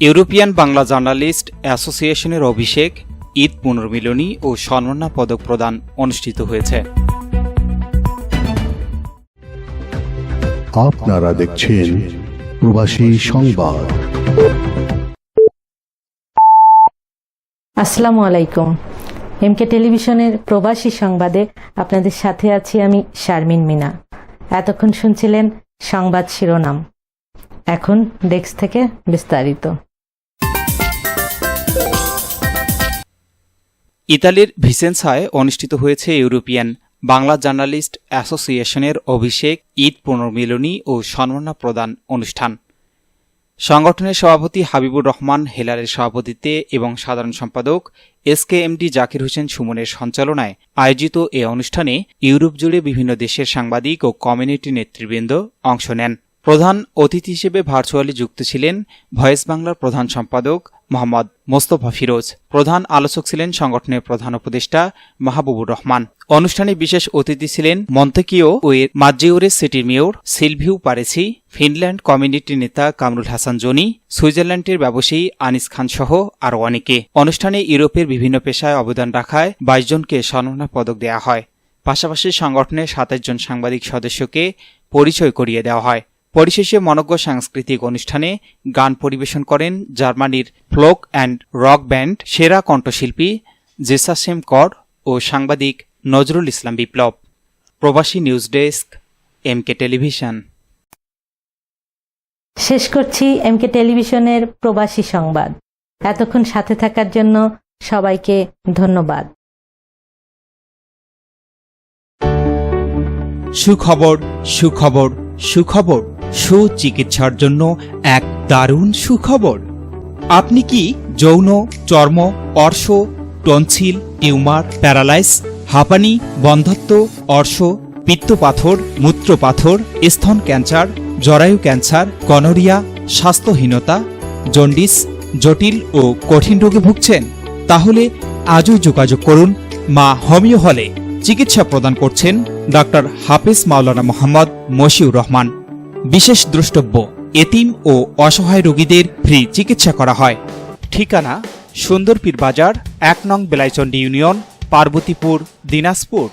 European Bangla journalist অ্যাসোসিয়েশনের অভিষেক ঈদ পুনর্মিলনী ও সম্মাননা পদক প্রদান অনুষ্ঠিত হয়েছে। আপনারা দেখছেন প্রবাসী সংবাদ। আসসালামু আলাইকুম। এমকে টেলিভিশনের প্রবাসী সংবাদে আপনাদের সাথে আছি আমি শারমিন মিনা। এতক্ষণ শুনছিলেন সংবাদ শিরোনাম। এখন ডেস্ক থেকে বিস্তারিত। ইতালির ভিসেন্সায় অনুষ্ঠিত হয়েছে ইউরোপিয়ান বাংলা জার্নালিস্ট অ্যাসোসিয়েশনের অভিষেক, ঈদ পুনর্মিলনী ও সম্মাননা প্রদান অনুষ্ঠান। সংগঠনের সভাপতি হাবিবুর রহমান হেলারের সভাপতিত্বে এবং সাধারণ সম্পাদক S K MD Jakir Hossain সুমনের সঞ্চালনায় আয়োজিত এ অনুষ্ঠানে ইউরোপ জুড়ে বিভিন্ন দেশের সাংবাদিক ও কমিউনিটি নেতৃবৃন্দ অংশ নেন। প্রধান অতিথি হিসেবে ভার্চুয়ালি যুক্ত ছিলেন ভয়েস বাংলার প্রধান সম্পাদক মোহাম্মদ মোস্তফা ফিরোজ। প্রধান আলোচক ছিলেন সংগঠনের প্রধান উপদেষ্টা মাহবুবুর রহমান। অনুষ্ঠানে বিশেষ অতিথি ছিলেন মন্তেকিও ও মাজ্জিওরের সিটির মেয়র সিলভিউ পারেছি ফিনল্যান্ড কমিউনিটি নেতা কামরুল হাসান জনি, সুইজারল্যান্ডের ব্যবসায়ী আনিস খান সহ আরও অনেকে। অনুষ্ঠানে ইউরোপের বিভিন্ন পেশায় অবদান রাখায় বাইশ জনকে সম্মাননা পদক দেওয়া হয়। পাশাপাশি সংগঠনের সাতাশ জন সাংবাদিক সদস্যকে পরিচয় করিয়ে দেওয়া হয়। পরিশেষে মনজ্ঞ সাংস্কৃতিক অনুষ্ঠানে গান পরিবেশন করেন জার্মানির ফ্লোক অ্যান্ড রক ব্যান্ড সেরা কণ্ঠশিল্পী জেসাসেম কর ও সাংবাদিক নজরুল ইসলাম বিপ্লব। প্রবাসী নিউজ ডেস্ক এমকে টেলিভিশন। শেষ করছি এমকে টেলিভিশনের প্রবাসী সংবাদ। এতক্ষণ সাথে থাকার জন্য সবাইকে ধন্যবাদ। সুখবর সুখবর সুখবর। সুচিকিৎসার জন্য এক দারুণ সুখবর। আপনি কি যৌন, চর্ম, অর্শ, টনসিল, টিউমার, প্যারালাইস, হাঁপানি, বন্ধত্ব, অর্শ, পিত্তপাথর, মূত্রপাথর, স্তন ক্যান্সার, জরায়ু ক্যান্সার গনোরিয়া স্বাস্থ্যহীনতা, জন্ডিস, জটিল ও কঠিন রোগে ভুগছেন? তাহলে আজই যোগাযোগ করুন মা হোমিও হলে। চিকিৎসা প্রদান করছেন ডক্টর হাফিজ মাওলানা মোহাম্মদ মশিউর রহমান। বিশেষ দ্রষ্টব্য, এতিম ও অসহায় রোগীদের ফ্রি চিকিৎসা করা হয়। ঠিকানা, সুন্দরপীর বাজার, এক নং বেলাইচন্ডী ইউনিয়ন, পার্বতীপুর, দিনাজপুর।